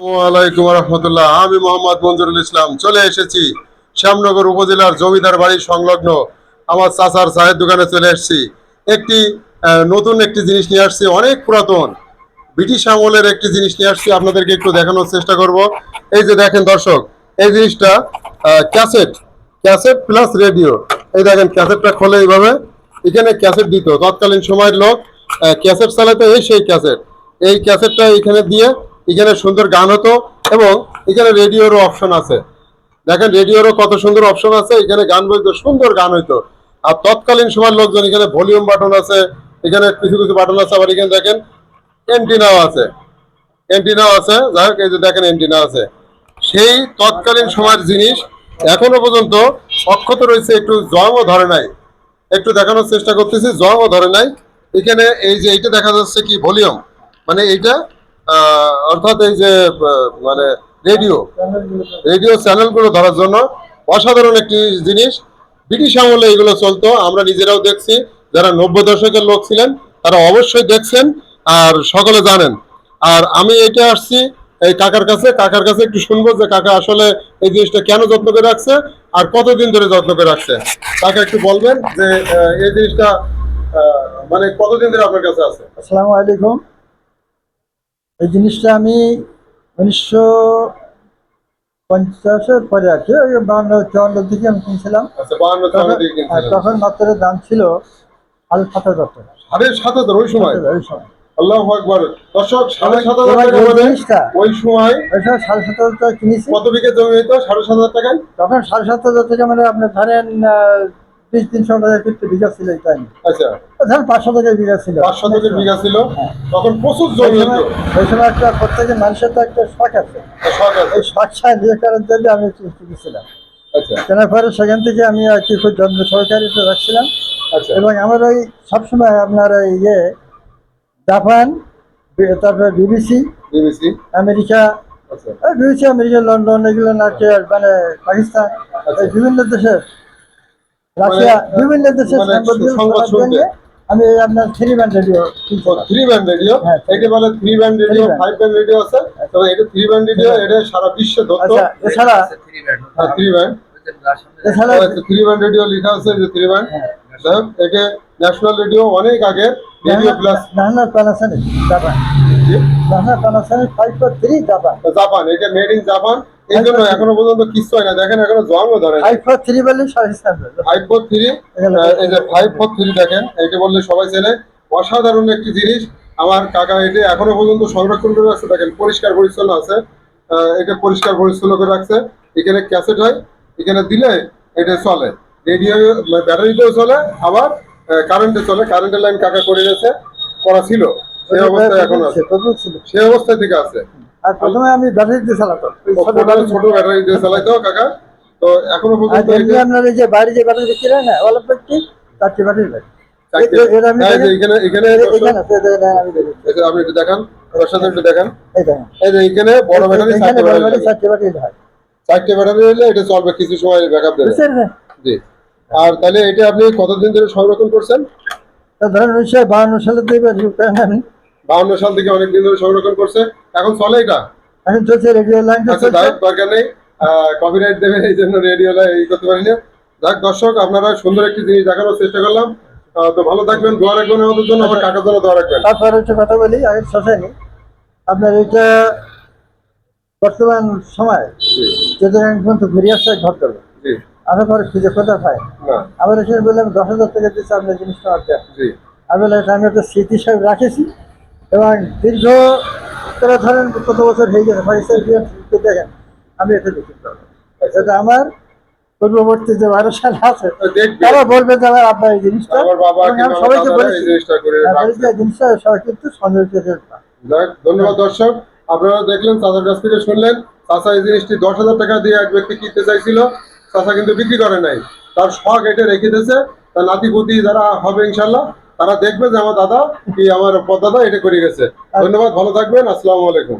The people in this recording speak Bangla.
ওয়ালাইকুম রহমতুল্লাহ। আমি মোহাম্মদ মঞ্জুরুল ইসলাম। চলে এসেছি শ্যামনগর উপজেলার জমিদার বাড়ি সংলগ্ন আমার চাচার চায়ের দোকানে চলে এসেছি। একটি নতুন একটি জিনিস নিয়ে আসছি, অনেক পুরাতন। ব্রিটিশ আমলের একটি জিনিস নিয়ে আসছি, আপনাদেরকে একটু দেখানোর চেষ্টা করব। এই যে দেখেন দর্শক, এই জিনিসটা ক্যাসেট ক্যাসেট প্লাস রেডিও এই দেখেন, ক্যাসেটটা খোলে এইভাবে। এখানে ক্যাসেট দিত, তৎকালীন সময়ের লোক ক্যাসেট চালাতে এই সেই ক্যাসেট। এই ক্যাসেটটা এখানে দিয়ে এখানে সুন্দর গান হতো এবং এখানে রেডিওরও অপশন আছে। দেখেন রেডিওরও কত সুন্দর অপশন আছে, এখানে গান বলতো সুন্দর গান হইতো। আর তৎকালীন সময়ের লোকজন এখানে ভলিউম বাটন আছে, এখানে কিছু কিছু বাটন আছে, আবার এখানে দেখেন এন্টিনাও আছে। এন্টিনাও আছে, যাই হোক, এই যে দেখেন এন্টিনা আছে। সেই তৎকালীন সময়ের জিনিস এখনও পর্যন্ত অক্ষত রয়েছে, একটু জংও ধরে নাই। একটু দেখানোর চেষ্টা করতেছি জংও ধরে নাই। এখানে এই যে এইটা দেখা যাচ্ছে কি ভলিউম মানে এইটা অর্থাৎ এই যে মানে রেডিও রেডিও চ্যানেলগুলো ধরার জন্য অসাধারণ একটি জিনিস। ব্রিটিশ আমলে এগুলো চলতো, আমরা নিজেরাও দেখছি, যারা নব্বই দশকের লোক ছিলেন, তারা অবশ্যই দেখছেন আর সকলে জানেন। আর আমি এটা আসছি, এই কাকার কাছে কাকার কাছে একটু শুনব যে কাকা আসলে এই জিনিসটা কেন যত্ন করে রাখছে আর কতদিন ধরে যত্ন করে রাখছে। কাকা একটু বলবেন যে এই জিনিসটা মানে কতদিন ধরে আপনার কাছে আছে? আসসালামু আলাইকুম। এই জিনিসটা আমি উনিশশো পঞ্চাশের পরে আছে ওই বাউন্ন চুয়ান্ন দিকে আমি কিনছিলাম। আচ্ছা বাহান্ন তখন। তখন মাত্রের দাম ছিল সাড়ে সাত হাজার টাকা। সাড়ে সাত হাজার ওই সময়? ওই সময়। আল্লাহ আকবার। দর্শক সাড়ে সাত হাজার টাকা ওই ওই সময় ওই সময় সাড়ে সাত হাজার টাকা কিনেছি। কত বিঘে জমি হইতো? সাড়ে সাত হাজার টাকায়? তখন সাড়ে সাত হাজার টাকা মানে আপনি ধরেন তিনশো টাকা ফিরতে বিঘা ছিল আচ্ছা। ধরেন পাঁচশো বিঘা ছিল। বিঘা হ্যাঁ। তখন প্রচুর ওই জমি ওই সময় একটা প্রত্যেকের মানুষের তো একটা শখ আছে। এই শখ সায় করার জন্য আমি আচ্ছা। কেনার পরে সেখান থেকে আমি আর কি খুব যত্ন সহকারে রাখছিলাম। আচ্ছা। এবং আমার ওই সবসময় আপনার ওই ইয়ে জাপান তারপরে বিবিসি বিবিসি। আমেরিকা আচ্ছা। বিবিসি আমেরিকা লন্ডন এগুলো নাকি মানে পাকিস্তান বিভিন্ন দেশের রাশিয়া মানে- বিভিন্ন দেশের মানে সংবাদ শুনতে। আমি আপনার three band radio three band radio বলে three band radio five band radio আছে। তবে এটা থ্রি ব্যান্ড রেডিও এটা সারা বিশ্বে ধরতো আচ্ছা এছাড়া থ্রি ব্যান্ড এছাড়া থ্রি ব্যান্ড রেডিও লেখা আছে যে থ্রি ব্যান্ড। এটা ন্যাশনাল রেডিও অনেক আগে রেডিও প্লাস নাহনা Panasonic Japan নাহনা Panasonic five four three Japan Japan এটা মেড ইন জাপান এই জন্য এখনও পর্যন্ত কিচ্ছু হয় না। দেখেন এখনও জংও ধরে ফাইভ ফোর থ্রি বলে সাড়ে সাত হাজার। ফাইভ ফোর থ্রি এই যে ফাইভ ফোর থ্রি দেখেন এইটা বললে সবাই চেনে। অসাধারণ একটি জিনিস। আমার কাকা এটা এখনও পর্যন্ত সংরক্ষণ করে রাখছে। দেখেন পরিষ্কার পরিচ্ছন্ন আছে। এটা পরিষ্কার পরিচ্ছন্ন করে রাখছে। এখানে ক্যাসেট হয়। এখানে দিলে এটা চলে। রেডিও ব্যাটারিতেও চলে। আবার কারেন্টে চলে। কারেন্টের লাইন কাকা করে গেছে। করা ছিল। সেই অবস্থায় এখন আছে। সেই অবস্থায় থেকে আছে। আর প্রথমে আমি ব্যাটারি দিয়ে চালাতাম। ছোট ব্যাটারি দিয়ে চালাইতো কাকা। তো এখনও পর্যন্ত আপনার যে বাইরে যে ব্যাটারি বিক্রি হয় না অলিম্পিক ব্যাটারি লাগে এখানে আপনি একটু দেখান একটু দেখান। এই যে বড় ব্যাটারি চারটে ব্যাটারি। চারটি হয়। চারটে ব্যাটারি হলে এটা চলবে কিছু সময় ব্যাকআপ দেবে। জি। আর তাহলে এটা আপনি কতদিন ধরে সংরক্ষণ করছেন? ধরেন উনিশশো বাহান্ন সালে আমি। বাউন্ন সাল থেকে অনেক দিন ধরে সংরক্ষণ করছে। এখন চলে এটা? এখন চলছে রেডিও লাইন আচ্ছা যাই দরকার নেই। কপিরাইট দেবে এই জন্য রেডিও লাইন এই করতে পারি না যাক দর্শক আপনারা সুন্দর একটি জিনিস দেখানোর চেষ্টা করলাম। তো ভালো থাকবেন দোয়া রাখবেন আমাদের জন্য আমার কাকার জন্য দোয়া রাখবেন। তারপর হচ্ছে কথা বলি আগে শোষেনি। আপনার এটা বর্তমান সময় আমি পর্যন্ত ঘুরে আসছে ঘর করব জি। আমি পরে খুঁজে কোথা পাই। আবার এসে বললাম দশ হাজার টাকা দিচ্ছে আপনার জিনিসটা। জি। আমি বললাম আমি একটা স্মৃতি হিসাবে রাখেছি। এবং দীর্ঘ তারা ধরেন কত বছর হয়ে গেছে বিয়ার দেখেন আমি এটা দেখতে এটা আমার পূর্ববর্তী যে বারো সাল আছে তারা বলবে যে আমার আব্বা এই জিনিসটা সবাইকে বলেছি জিনিসটা হ্যাঁ, জিনিসটা সবাই কিন্তু সংরক্ষিত ধন্যবাদ দর্শক। আপনারা দেখলেন চাচার কাছ থেকে শুনলেন চাচা এই জিনিসটি দশ হাজার টাকা দিয়ে এক ব্যক্তি কিনতে চাইছিল চাচা কিন্তু বিক্রি করে নাই। তার শখ এটা রেখে দিয়েছে। তার নাতি পুতি যারা হবে ইনশাল্লাহ তারা দেখবে যে আমার দাদা কি আমার দাদা এটা করে গেছে। ধন্যবাদ, ভালো থাকবেন, আসসালামু আলাইকুম।